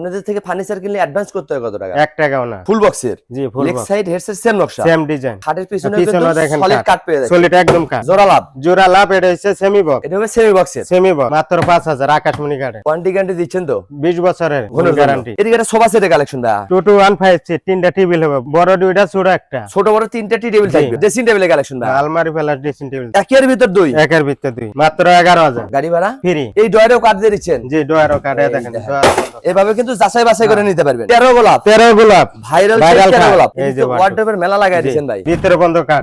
আপনাদের থেকে ফার্নিচার কিনলে অ্যাডভান্স করতে হয় কত টাকা? এক টাকাও না। ফুল বক্সের জি full leg side headset same নকশা। সেম ডিজাইন খাটের পিছনে দেখেন সলিড কাট পেয়ে যাচ্ছে সলিড একদম কাট জোড়া লাভ। জোড়া লাভ এটা হচ্ছে সেমি বক্স এটা হবে সেমি বক্সের সেমি বক্স মাত্র পাঁচ হাজার আকাশমণি কাটে ওয়ারেন্টি গ্যারান্টি দিচ্ছেন তো? বিশ বছরের গ্যারান্টি এদিকে একটা সোফা সেটের কালেকশন দা। টু টু ওয়ান তিনটা টেবিল হবে। বড় দুইটা ছোট একটা। ছোট বড় তিনটা টি টেবিল থাকবে। ড্রেসিং টেবিলের কালেকশন দা। আলমারি ফেলার ড্রেসিং টেবিল একের ভিতর দুই? একের ভিতরে দুই। মাত্র এগারো হাজার। গাড়ি ভাড়া? ফ্রি এই ডয়ারেও কাট দিয়ে দিচ্ছেন? জি ডোয়ারও কাটে দেখেন। এভাবে কিন্তু যাচাই বাছাই করে নিতে পারবেন। তেরো গোলাপ। তেরো গোলাপ। ভাইরাল তেরো গোলাপ? এই যে ওয়ার্ডরোবের মেলা লাগাই দিচ্ছেন ভাই। ভিতরে বন্ধ একটা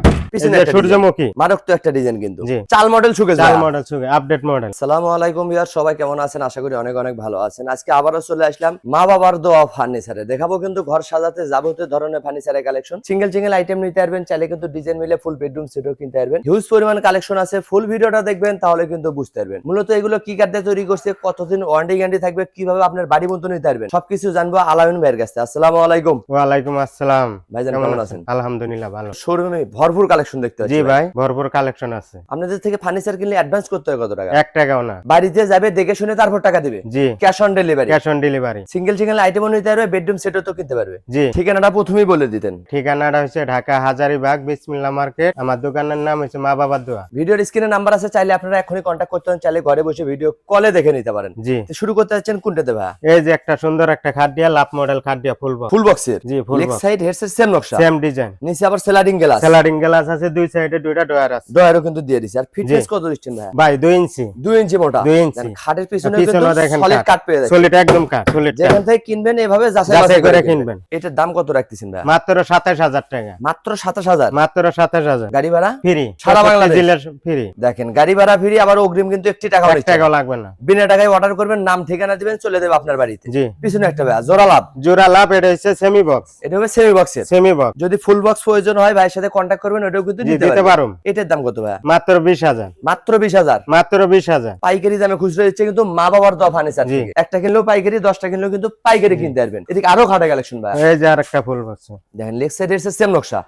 সূর্যমুখী। মারক তো একটা ডিজাইন কিন্তু। চাল মডেল শুকে চার মডেল সুগে আপডেট মডেল সালামু আলাইকুম ভিউয়ার সবাই কেমন আছেন? আশা করি অনেক অনেক ভালো আছেন। আজকে আবারও চলে আসলাম মা বাবার দোয়া ফার্নিচারে দেখাবো কিন্তু ঘর সাজাতে যাবতীয় ধরনের ফার্নিচারের কালেকশন সিঙ্গেল সিঙ্গেল আইটেম নিতে পারবেন চাইলে কিন্তু ডিজাইন মিলে ফুল বেডরুম সেটও কিনতে পারবেন। হিউজ পরিমাণ কালেকশন আছে ফুল ভিডিওটা দেখবেন তাহলে কিন্তু বুঝতে পারবেন। মূলত এগুলো কি কাঠে তৈরি করছে কতদিন ওয়ারেন্টি গ্যারান্টি থাকবে কীভাবে আপনার বাড়ি মতো নিতে পারবেন। সবকিছু জানব আলামিন ভাইয়ের কাছে। আসসালামু আলাইকুম। ওয়ালাইকুম আসসালাম। ভাইজান কেমন আছেন? আলহামদুলিল্লাহ ভালো। শোরুমে ভরপুর কালেকশন দেখতে পাচ্ছি জি ভাই। ভরপুর কালেকশন আছে। আপনাদের থেকে ফার্নিচার কিনলে অ্যাডভান্স করতে হয় কত টাকা? এক টাকাও না। বাড়িতে যাবে দেখে শুনে তারপর টাকা দিবে। জি। Cash on delivery cash on delivery single single আইটেমও নিতে পারবে বেডরুম সেটও তো কিনতে পারবে। জি। ঠিকানাটা প্রথমেই বলে দিতেন। ঠিকানাটা হচ্ছে ঢাকা হাজারিবাগ বিসমিল্লা মার্কেট। আমার দোকানের নাম হচ্ছে মা বাবার দোয়া। ভিডিওর স্ক্রিনে নাম্বার আছে চাইলে আপনারা এখনই কন্ট্যাক্ট করতে পারেন চাইলে ঘরে বসে ভিডিও কলে দেখে নিতে পারেন। জি। শুরু করতে যাচ্ছেন কোনটাতে ভাই? এই যে একটা সুন্দর একটা খাট দিয়া লাভ মডেল খাট দিয়া ফুল বক্স ফুল বক্সের জি full box side headset same নকশা সেম ডিজাইন নিচে আবার স্লাইডিং গ্লাস স্যালাডিং গ্লাস আছে দুই সাইডে দুইটা ডয়ার আছে। ডয়ারও কিন্তু দিয়ে দিছে। আর ফিটনেস কত দিচ্ছেন ভাই ভাই দুই ইঞ্চি। দুই ইঞ্চি মোটা? দুই ইঞ্চি। খাটের পিছনে দেখেন সলিড কাট পেয়ে যাচ্ছে। সলিড একদম কাট সলিড যেখান থেকে কিনবেন এভাবে যাচাই যাচাই করে কিনবেন। এটার দাম কত রাখতেছেন ভাই মাত্র সাতাশ হাজার টাকা। মাত্র সাতাশ হাজার? মাত্র সাতাশ হাজার। গাড়ি ভাড়া? ফ্রি। সারা বাংলাদেশ। ফ্রি। দেখেন গাড়ি ভাড়া ফ্রি আবার অগ্রিম কিন্তু একটি টাকা এক টাকাও লাগবে না। বিনা টাকায় অর্ডার করবেন নাম ঠিকানা দিবেন চলে দেবে আপনার বাড়িতে। জি। পিছনে একটা ভাই জোড়া লাভ। জোড়া লাভ এটা হচ্ছে সেমি বক্স এটা হবে সেমি বক্সের সেমি বক্স যদি ফুল বক্স প্রয়োজন হয় ভাইয়ের সাথে করবেন ওটাও কিন্তু দিতে পারুম। এটার দাম কত ভাই মাত্র বিশ হাজার। মাত্র বিশ হাজার? মাত্র বিশ হাজার। পাইকারি দামে খুচরো দিচ্ছে কিন্তু মা বাবার ফার্নিচার একটা কিনলেও পাইকারি দশটা কিনলেও কিন্তু পাইকারি কিনতে পারবেন। এদিকে আরও খাটা কালেকশন ভাই এই যে আর একটা ফুল বক্স দেখেন লেগ সাইড এর সেম নকশা।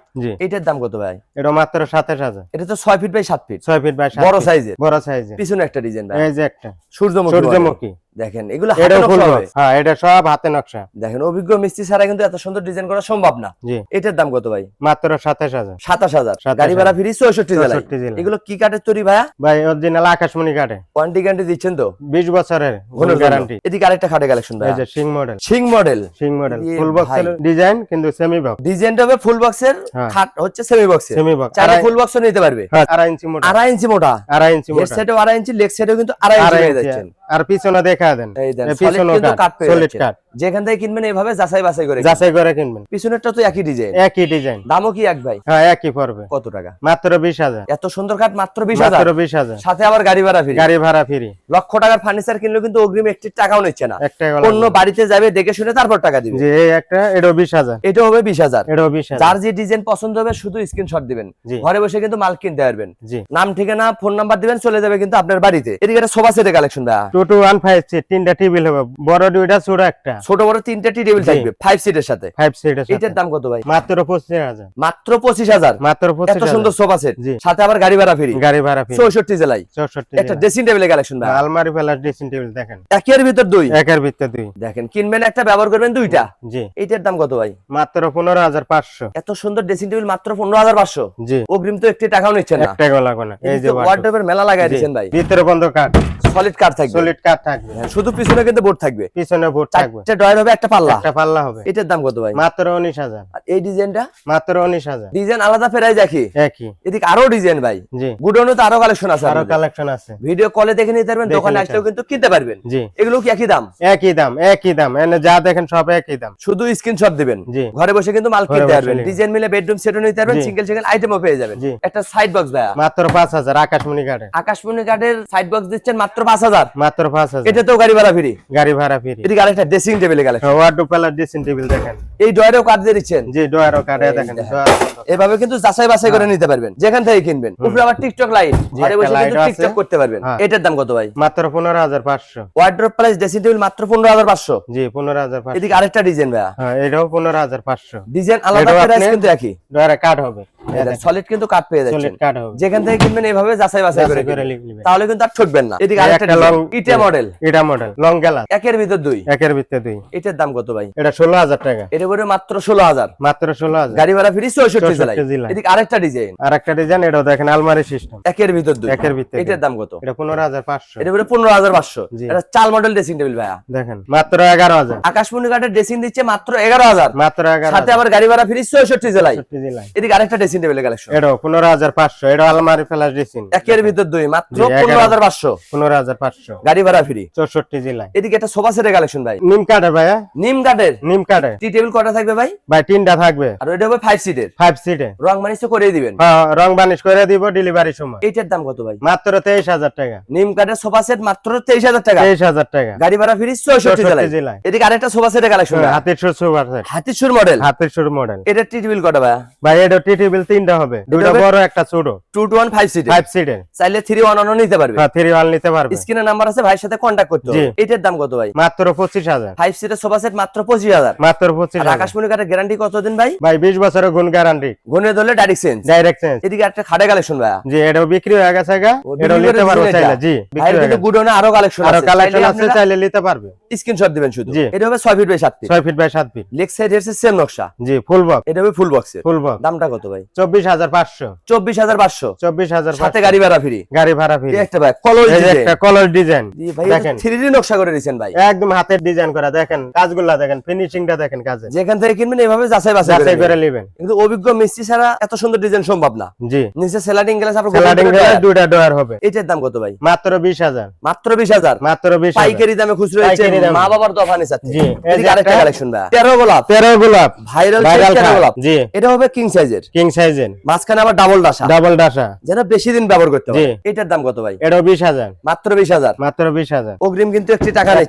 এটার দাম কত ভাই? এটা মাত্র সাতাশ হাজার। এটা তো ছয় ফিট বাই সাত ফিট ছয় ফিট বাই সাত বড় সাইজের বড় সাইজের পিছনে একটা ডিজাইন ভাই এই যে একটা। সূর্যমুখী সূর্যমুখী। দেখেন এগুলো হ্যাঁ এটা সব হাতে নকশা। দেখেন অভিজ্ঞ মিস্ত্রি ছাড়া কিন্তু এত সুন্দর ডিজাইন করা সম্ভব না। এটার দাম কত ভাই? মাত্র সাতাশ হাজার। সাতাশ হাজার। 27,000 গাড়ি ভাড়া ফ্রি চৌষট্টি জেলায়। 64 জেলায়। এগুলো কি কাঠের তৈরি ভাইয়া? ভাই অরিজিনাল আকাশমণি কাটে ওয়ারেন্টি গ্যারান্টি দিচ্ছেন তো? বিশ বছরের ঘন গ্যারান্টি এদিকে আরেকটা খাটে কালেকশন এই যে সিং মডেল সিং মডেল সিং মডেল ফুল বক্সের ভাই। ডিজাইন কিন্তু সেমি বক্স ডিজাইনটা হবে ফুল বক্সের হ্যাঁ। খাট হচ্ছে সেমি বক্সের সেমি বক্স চাইলে ফুল বক্স নিতে পারবে। হ্যাঁ, আড়াই ইঞ্চি মোটা। আড়াই ইঞ্চি মোটা। আড়াই ইঞ্চি মোটা। সাইডেও আড়াই ইঞ্চি লেগ সাইডেও কিন্তু আড়াই ইঞ্চি পেয়ে আর পিছনে দেখা দেন। এই দেন এই solid পিছনেও কিন্তু যেখান থেকে কিনবেন এইভাবে যাচাই বাছাই করে। যাচাই করে কিনবেন। পিছনেরটা তো একই ডিজাইন একই ডিজাইন দামও কি এক ভাই? হ্যাঁ একই পড়বে। কত টাকা? মাত্র বিশ হাজার। এত সুন্দর কাঠ মাত্র বিশ হাজার। মাত্র বিশ হাজার। সাথে আবার গাড়ি ভাড়া ফ্রি। গাড়ি ভাড়া ফ্রি। লক্ষ টাকার ফার্নিচার কিনলেও কিন্তু অগ্রিম একটি টাকাও নিচ্ছে না। অন্য বাড়িতে যাবে দেখে শুনে তারপর টাকা দিবে। এই একটা এটাও বিশ হাজার। এটা হবে বিশ হাজার। এটাও বিশ হাজার। যার যে ডিজাইন পছন্দ হবে শুধু স্ক্রিনশট দিবেন। ঘরে বসে কিন্তু মাল কিনতে পারবেন। জি। নাম ঠিকানা ফোন নাম্বার দিবেন চলে যাবে কিন্তু আপনার বাড়িতে। এদিকে একটা সোফা সেটের কালেকশন ভাইয়া। Two two one five seat তিনটা টেবিল হবে। বড় দুইটা ছোট একটা। ছোট বড় তিনটা টি টেবিল থাকবে ফাইভ সিটের সাথে। ফাইভ সিটের এটার দাম কত ভাই? মাত্র পঁচিশ হাজার। মাত্র পঁচিশ হাজার? মাত্র এত সুন্দর সোফা সেট সাথে আবার গাড়ি ভাড়া ফ্রি। গাড়ি ভাড়া ফ্রি। চৌষট্টি জেলায়। চৌষট্টি একটা ড্রেসিং টেবিলের কালেকশন ভাই। আলমারি ফেলার ড্রেসিং টেবিল দেখেন। একের ভিতর দুই। একের ভিতরে দুই। দেখেন কিনবেন একটা ব্যবহার করবেন দুইটা। জি। এটার দাম কত ভাই? মাত্র পনেরো হাজার পাঁচশো। এত সুন্দর ড্রেসিং টেবিল মাত্র পনেরো হাজার পাঁচশো। জি। অগ্রিম তো একটি টাকাও নিচ্ছেন না। টাকাও লাগবে না এই যে ওয়ার্ডরোবের মেলা লাগাই দিচ্ছেন ভাই। ভিতরে বন্ধ কাঠ সলিড থাকবে। সলিড থাকবে। হ্যাঁ, শুধু পিছনে কিন্তু বোর্ড থাকবে। পিছনে বোর্ড থাকবে। ড্রয়ার হবে একটা পাল্লা। একটা পাল্লা হবে। এটার দাম কত ভাই? মাত্র উনিশ হাজার। আর এই ডিজাইনটা? মাত্র উনিশ হাজার। ডিজাইন আলাদা ফেরাই দেখি একই। এদিকে আরও ডিজাইন ভাই। জি। গুডাউনে তো আরও কালেকশন আছে আরও কালেকশন আছে। ভিডিও কলে দেখে নিতে পারবেন দোকানে আসলেও কিন্তু কিনতে পারবেন। জি। এগুলো কি একই দাম? একই দাম একই দাম। এনে যা দেখেন সব একই দাম। শুধু স্ক্রিনশট দিবেন। জি। ঘরে বসে কিন্তু মাল কিনতে পারবেন। ডিজাইন মিলে বেডরুম সেটও নিতে পারবেন। সিঙ্গেল সিঙ্গেল আইটেমও পেয়ে যাবেন। একটা সাইড বক্স ভাইয়া। মাত্র পাঁচ হাজার আকাশমণি কাঠে আকাশমণি কার্ডের সাইড বক্স দিচ্ছেন মাত্র পাঁচ হাজার? মাত্র পাঁচ হাজার। এটা তো গাড়ি ভাড়া ফ্রি। গাড়ি ভাড়া ফ্রি। এদিকে আরেকটা ড্রেসিং টেবিলে কালেকশন ওয়ার্ড প্যালার ড্রেসিং টেবিল দেখেন। এই ডয়ারেও কার্ড দিয়ে দিচ্ছেন? জি ডয়ারও এই দেখেন। এভাবে কিন্তু যাচাই বাছাই করে নিতে পারবেন। যেখান থেকে কিনবেন। উপরে আবার টিকটক লাইট ঘরে বসে কিন্তু টিকটক করতে পারবেন। হ্যাঁ। এটার দাম কত ভাই? মাত্র পনেরো হাজার পাঁচশো। ওয়ার্ড্রপ প্রাইস ড্রেসিং টেবিল মাত্র পনেরো হাজার পাঁচশো। জি পনেরো হাজার পাঁচশো। এদিকে আরেকটা ডিজাইন ভাইয়া। হ্যাঁ এটাও পনেরো হাজার পাঁচশো। ডিজাইন আলাদা প্রাইস কিন্তু একই। ডয়ারে কাঠ হবে। সলিড কিন্তু কাট পেয়ে যাচ্ছেন। যেখান থেকে কিনবেন এইভাবে যাচাই বাছাই করে। তাহলে কিন্তু আর ঠকবেন না। এদিকে আরেকটা ইটা মডেল এটা মডেল লং গ্লাস একের ভিতর দুই। একের ভিতরে দুই। এটার দাম কত ভাই? এটা ষোলো হাজার টাকা। এটা করে মাত্র ষোলো হাজার। মাত্র ষোলো হাজার। গাড়ি ভাড়া ফ্রি চৌষট্টি 64 জেলায়। এদিকে আরেকটা ডিজাইন। আর একটা ডিজাইন এটাও দেখেন আলমারি সিস্টেম একের ভিতর দুই। একের ভিতরে এটার দাম কত? এটা পনেরো হাজার পাঁচশো। এটা করে পনেরো হাজার পাঁচশো। এটা চাল মডেল ড্রেসিং টেবিল ভাইয়া। দেখেন মাত্র এগারো হাজার। আকাশমণি কাঠের ড্রেসিং দিচ্ছে মাত্র এগারো হাজার। মাত্র এগারো সাথে আবার গাড়ি ভাড়া ফ্রি চৌষট্টি জেলায়। হাজার জেলায়। এদিকে আরেকটা ড্রেসিং টেবিলের কালেকশন হাজার পাঁচশো এটা আলমারি ফ্লাশ ড্রেসিং। একের ভিতর দুই মাত্র জি, এগারো। পনেরো হাজার পাঁচশো। পনেরো হাজার পাঁচশো। গাড়ি ভাড়া ফ্রি। চৌষট্টি জেলায় এদিকে একটা সোফা সেটের কালেকশন ভাই। নিম কাঠে ভাইয়া? নিম কাঠের? নিম কাঠে টি টেবিল কটা থাকবে ভাই? ভাই তিনটা থাকবে। আর ওইটা হবে ফাইভ সিটের ফাইভ সিটে রং তো করে দিবেন। হ্যাঁ রং বানিশ করে দিব ডেলিভারি সময়। এইটার দাম কত ভাই? মাত্র তেইশ হাজার টাকা। নিম কাঠের সোফা সেট মাত্র তেইশ হাজার টাকা। তেইশ হাজার টাকা। গাড়ি ভাড়া ফ্রি চৌষট্টি 64 জেলায়। এদিকে আরেকটা সোফা সেটের কালেকশন হাতের সুর সুপার সেট। হাতির সুর মডেল হাতের সুর মডেল এটা টি টেবিল কটা ভাই? ভাই এটা টি টেবিল তিনটা হবে। দুটো বড় একটা ছোট। সিটের সিটের চাইলে থ্রি ওয়ান ওয়ানও নিতে পারবে। হ্যাঁ নিতে পারবে। নাম্বার আছে ভাইয়ের সাথে করতে হবে। এটার দাম কত ভাই? মাত্র পঁচিশ হাজার। ফাইভ সিটের সোফা সেট মাত্র পঁচিশ হাজার। মাত্র আকাশমণি কাঠের গ্যারান্টি কতদিন ভাই? ভাই বিশ বছরের গুণ গ্যারান্টি গুনে ধরলে ডাইরেক্ট চেঞ্জ ডাইরেক্ট চেঞ্জ এদিকে একটা কালেকশন ভাইয়া। জি এটাও বিক্রি হয়ে গেছে গা। এটাও নিতে পারব চাইলে। জি বিক্রি হয়ে গেছে। গুডনে আরও কালেকশন আরও কালেকশন আছে চাইলে নিতে পারবে। স্ক্রিনশট দিবেন শুধু। এটা হবে ছয় ফিট বাই সাত ফিট ছয় ফিট বাই সাত ফিট লেগ সাইড এর সেম নকশা। জি ফুল বক্স এটা হবে ফুল বক্সের ফুল বক্স দামটা কত ভাই? চব্বিশ হাজার পাঁচশো। চব্বিশ হাজার পাঁচশো। চব্বিশ হাজার সাথে গাড়ি ভাড়া ফ্রি। গাড়ি ভাড়া ফ্রি। একটা ভাই কলর একটা কলার ডিজাইন দেখেন। থ্রি নকশা করে দিয়েছেন ভাই। একদম হাতের ডিজাইন করা। দেখেন কাজগুলা দেখেন ফিনিশিংটা দেখেন কাজে। যেখান থেকে কিনবেন এইভাবে যাচাই বাছাই যাচাই করে করে নেবেন। নেবেন। কিন্তু অভিজ্ঞ মিস্ত্রি ছাড়া এত সুন্দর ডিজাইন সম্ভব না। জি। নিচে সেলাডিং গ্লাস আপনার দুইটা ডয়ার হবে। এটার দাম কত ভাই? মাত্র বিশ হাজার। মাত্র বিশ হাজার। মাত্র বিশ হাজার। পাইকারি দামে খুচরো হচ্ছে মা বাবার দফা নিচাচ্ছে জি, এই যে আরেকটা কালেকশন ভাই। তেরো গোলাপ। তেরো গোলাপ ভাইরাল ভাইরাল গোলাপ। জি। এটা হবে কিং সাইজের কিং সাইজের। মাঝখানে আবার ডাবল ডাসা। ডাবল ডাসা। যেন বেশি দিন ব্যবহার করতে জি। এটার দাম কত ভাই? এটাও বিশ হাজার। মাত্র বিশ হাজার। মাত্র বিশ হাজার। অগ্রিম কিন্তু একটি টাকা না।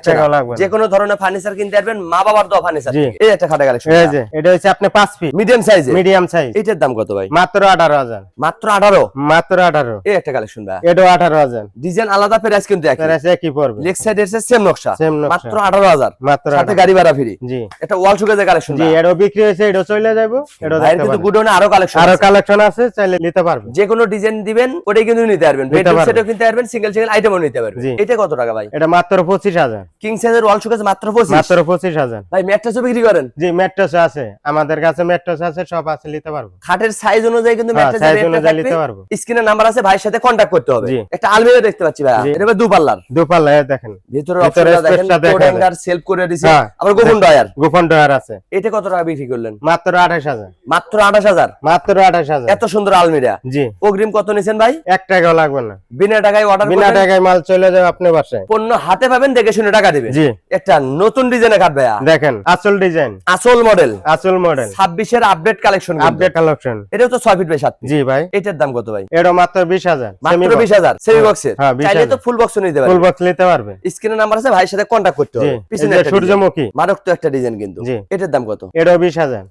যে কোনো ধরনের ফার্নিচার কিনতে পারবেন মা বাবার দোয়া ফার্নিচার এই একটা খাটা কালেকশন এই যে এটা হচ্ছে আপনি পাঁচ ফিট মিডিয়াম সাইজে মিডিয়াম সাইজ এটার দাম কত ভাই? মাত্র আঠারো হাজার। মাত্র আঠারো? মাত্র আঠারো। এই একটা কালেকশন ভাই। এটাও আঠারো হাজার। ডিজাইন আলাদা প্রাইস কিন্তু একই। প্রাইস একই পড়বে। লেগ সাইড এর সেম নকশা। মাত্র আঠারো হাজার। মাত্র সাথে গাড়ি ভাড়া ফ্রি জি। একটা ওয়াল সুগাজের কালেকশন জি এটাও বিক্রি হয়েছে এটাও চলে যাব এটাও কিন্তু গুডনে আরও কালেকশন আরও কালেকশন আছে চাইলে নিতে পারবে যে কোনো ডিজাইন দিবেন ওটাই কিন্তু নিতে পারবেন। বেডরুম সেটও কিনতে পারবেন সিঙ্গেল সিঙ্গেল আইটেমও নিতে পারবেন। এটা কত টাকা ভাই? এটা মাত্র পঁচিশ হাজার। কিং সাইজের ওয়াল সুগাজ মাত্র পঁচিশ। মাত্র পঁচিশ হাজার। ভাই ম্যাট্রেসও বিক্রি করেন? জি মেট্রোস আছে আমাদের কাছে মেট্রোস আছে সব আছে নিতে পারব। খাটের সাইজ অনুযায়ী কিন্তু ম্যাট্রেসের size অনুযায়ী নিতে পারব। স্ক্রিনের নাম্বার আছে ভাইয়ের সাথে কন্ট্যাক্ট করতে হবে। একটা আলমিরা দেখতে পাচ্ছি ভাই। এটা দুপাল্লার। দুপাল্লা দেখেন। ভিতরে অপশনটা দেখেন space টা দেখা কোড যায়। হ্যাঙ্গার সেলফ করে দিছে। হ্যাঁ। আবার গোপন ডয়ার গোপন ডয়ার আছে। এটা কত টাকা বিক্রি করলেন? মাত্র আঠাশ হাজার। মাত্র আঠাশ হাজার? মাত্র আঠাশ হাজার। এত সুন্দর আলমিরা। জি। অগ্রিম কত নিছেন ভাই? এক টাকাও লাগবে না। বিনা টাকায় অর্ডার বিনা টাকায় মাল চলে যাবে আপনার বাসায় পণ্য হাতে পাবেন দেখে শুনে টাকা দিবেন। জি। একটা নতুন ডিজাইনের খাট ভাইয়া। দেখেন আসল ডিজাইন। আসল মডেল আসল মডেল ছাব্বিশের আপডেট কালেকশন আপডেট কালেকশন এটাও তো ছয় ফিট বাই সাত জি ভাই। এটার দাম কত ভাই? এটা মাত্র বিশ হাজার। মাত্র বিশ হাজার। সেমি বক্সের হ্যাঁ, 20,000 চাইলে তো ফুল বক্স নিতে ফুল পারবেন বক্স নিতে পারবে। স্ক্রিনের নাম্বার আছে ভাইয়ের সাথে কন্ট্যাক্ট করতে হবে। পিছনে। সূর্যমুখী। মারক তো একটা ডিজাইন কিন্তু। এটার দাম কত? এটাও বিশ হাজার।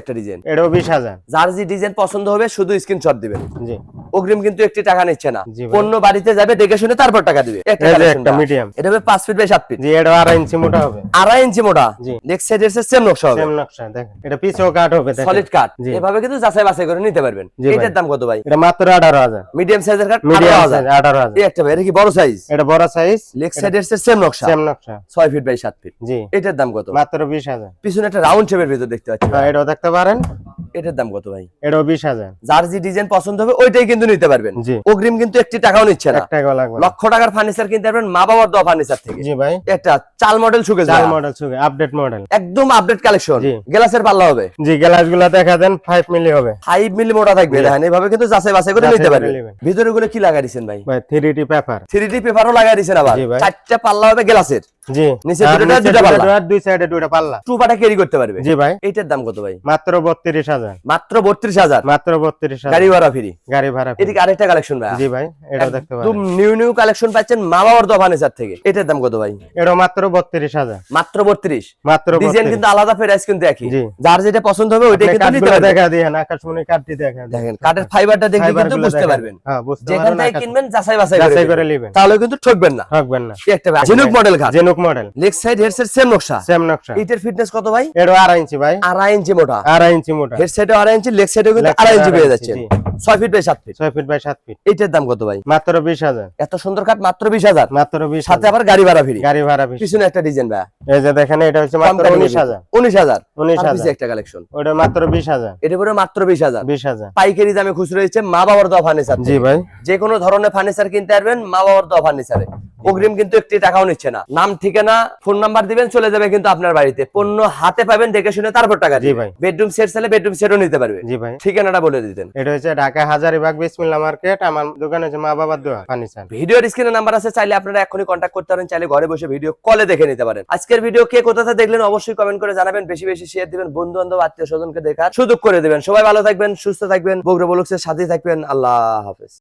একটা ডিজাইন এটাও বিশ হাজার। যার যে ডিজাইন পছন্দ হবে শুধু স্ক্রিনশট দিবেন। জি। অগ্রিম কিন্তু একটি টাকা নিচ্ছে না। পণ্য বাড়িতে যাবে দেখে শুনে তারপর টাকা দিবে। একটা। এটা হবে পাঁচ ফিট বাই সাত ফিট জি এটা আড়াই ইঞ্চি মোটা হবে। আড়াই ইঞ্চি মোটা। নেক্সট সাইড এর সেম নকশা হবে। সেম নকশা দেখেন। এটা কাট হবে দেখেন। সলিড কাট এভাবে কিন্তু যাচাই বাছাই করে নিতে পারবেন। এটার দাম কত ভাই? এটা মাত্র আঠারো হাজার। মিডিয়াম সাইজের কাট এই একটা ভাই এটা কি বড় সাইজ এটা বড় সাইজ লেগ সাইড এর সেম নকশা। সেম নকশা। ছয় ফিট বাই সাত ফিট জি। এটার দাম কত? মাত্র বিশ হাজার। পিছনে একটা রাউন্ড শেপের ভিতর দেখতে পাচ্ছি হ্যাঁ, এটাও দেখতে পারেন। এটার দাম কত ভাই? এটাও বিশ হাজার। যার যে ডিজাইন পছন্দ হবে ওইটাই কিন্তু নিতে পারবেন। অগ্রিম কিন্তু একটি টাকাও নিচ্ছে না। লক্ষ টাকার ফার্নিচার কিনতে পারবেন মা বাবার দেওয়া ফার্নিচার থেকে। জি ভাই। একটা চাল মডেল সুখে চার মডেল সুগে আপডেট মডেল একদম আপডেট কালেকশন। গ্লাসের পাল্লা হবে। জি গ্লাসগুলা দেখা দেন ফাইভ মিলি হবে। ফাইভ মিলি মোটা থাকবে দেখেন এভাবে কিন্তু যাচাই বাছাই করে নিতে পারবেন। ভিতরে গুলো কি লাগাই দিচ্ছেন ভাই? ভাই three D paper three D পেপারও লাগাই দিচ্ছেন আবার। চারটা পাল্লা হবে গ্লাসের জি। নিচে আর দুটো পাল্লা। দুই সাইডে দুইটা পাল্লা। টু ক্যারি করতে পারবে। জি ভাই। এইটার দাম কত ভাই? মাত্র বত্রিশ হাজার। মাত্র বত্রিশ হাজার। মাত্র বত্রিশ হাজার। গাড়ি ভাড়া ফ্রি গাড়ি ভাড়া। এদিকে আরেকটা কালেকশন ভাই। জি ভাই এটাও দেখতে পারেন। নিউ নিউ কালেকশন পাচ্ছেন মা বাবার ফার্নিচার থেকে। এটার দাম কত ভাই? এটাও মাত্র বত্রিশ হাজার। মাত্র বত্রিশ। মাত্র ডিজাইন কিন্তু আলাদা প্রাইস কিন্তু একই। যার যেটা পছন্দ হবে আপনি কিন্তু নিতে পারবেন। দেখা দিয়ে আকাশমণি কাঠটি দেখা দেখেন কাঠের ফাইবারটা দেখলে কিন্তু বুঝতে পারবেন। হ্যাঁ বুঝতে যেখান পারবেন থেকে কিনবেন যাচাই বাছাই যাচাই করে নেবেন। তাহলে কিন্তু ঠকবেন না। থাকবেন না। একটা জিনুক মডেল ঘাট জেনুক model leg side headset same নকশা। সেম নকশা। এইটার ফিটনেস কত ভাই? এটাও আড়াই ইঞ্চি ভাই। আড়াই ইঞ্চি মোটা। আড়াই ইঞ্চি মোটা। হেড হেড সাইডে আড়াই ইঞ্চি লেগ সাইডেও কিন্তু Leg আড়াই side ইঞ্চি আড়াই পেয়ে যাচ্ছেন জি। ছয় ফিট বাই সাত ফিট ছয় ফিট বাই সাত ফিট এইটার দাম কত ভাই? মাত্র বিশ হাজার। এত সুন্দর কাঠ মাত্র বিশ হাজার? মাত্র বিশ সাথে হাজার। আবার গাড়ি ভাড়া ফ্রি। গাড়ি ভাড়া ফ্রি। পিছনে একটা ডিজাইন ভাই। এই যে দেখেন এটা হচ্ছে মাত্র উনিশ হাজার। উনিশ হাজার। উনিশ আর পিছে হাজার একটা কালেকশন ওটা মাত্র বিশ হাজার। এটা পরে মাত্র বিশ হাজার। পাইকারি দামে খুচরো হচ্ছে মা বাবার দেওয়া ফার্নিচার জি ভাই। যে কোনো ধরনের ফার্নিচার কিনতে পারবেন মা বাবার ফার্নিচারে অগ্রিম কিন্তু একটি টাকাও নিচ্ছে না। নাম ঠিকানা ফোন নাম্বার দিবেন চলে যাবে কিন্তু আপনার বাড়িতে। পণ্য হাতে পাবেন দেখে শুনে তারপর টাকা জি ভাই। বেডরুম সেট চাইলে বেডরুম সেটও নিতে পারবে। জি ভাই। ঠিকানাটা বলে দিতেন। এটা হচ্ছে ঢাকা হাজারিবাগ বিসমিল্লা মার্কেট। আমার দোকান হচ্ছে মা বাবার দোয়া ফার্নিচার ভিডিওর স্ক্রিনে নাম্বার আছে চাইলে আপনারা এখনই কন্ট্যাক্ট করতে পারেন চাইলে ঘরে বসে ভিডিও কলে দেখে নিতে পারেন। আজকের ভিডিও কে কোথা থেকে দেখলেন অবশ্যই কমেন্ট করে জানাবেন। বেশি বেশি শেয়ার দিবেন বন্ধু বান্ধব আত্মীয় স্বজনকে দেখার সুযোগ করে দেবেন। সবাই ভালো থাকবেন, সুস্থ থাকবেন বগুড়া বলুক্সের সাথেই থাকবেন। আল্লাহ হাফেজ।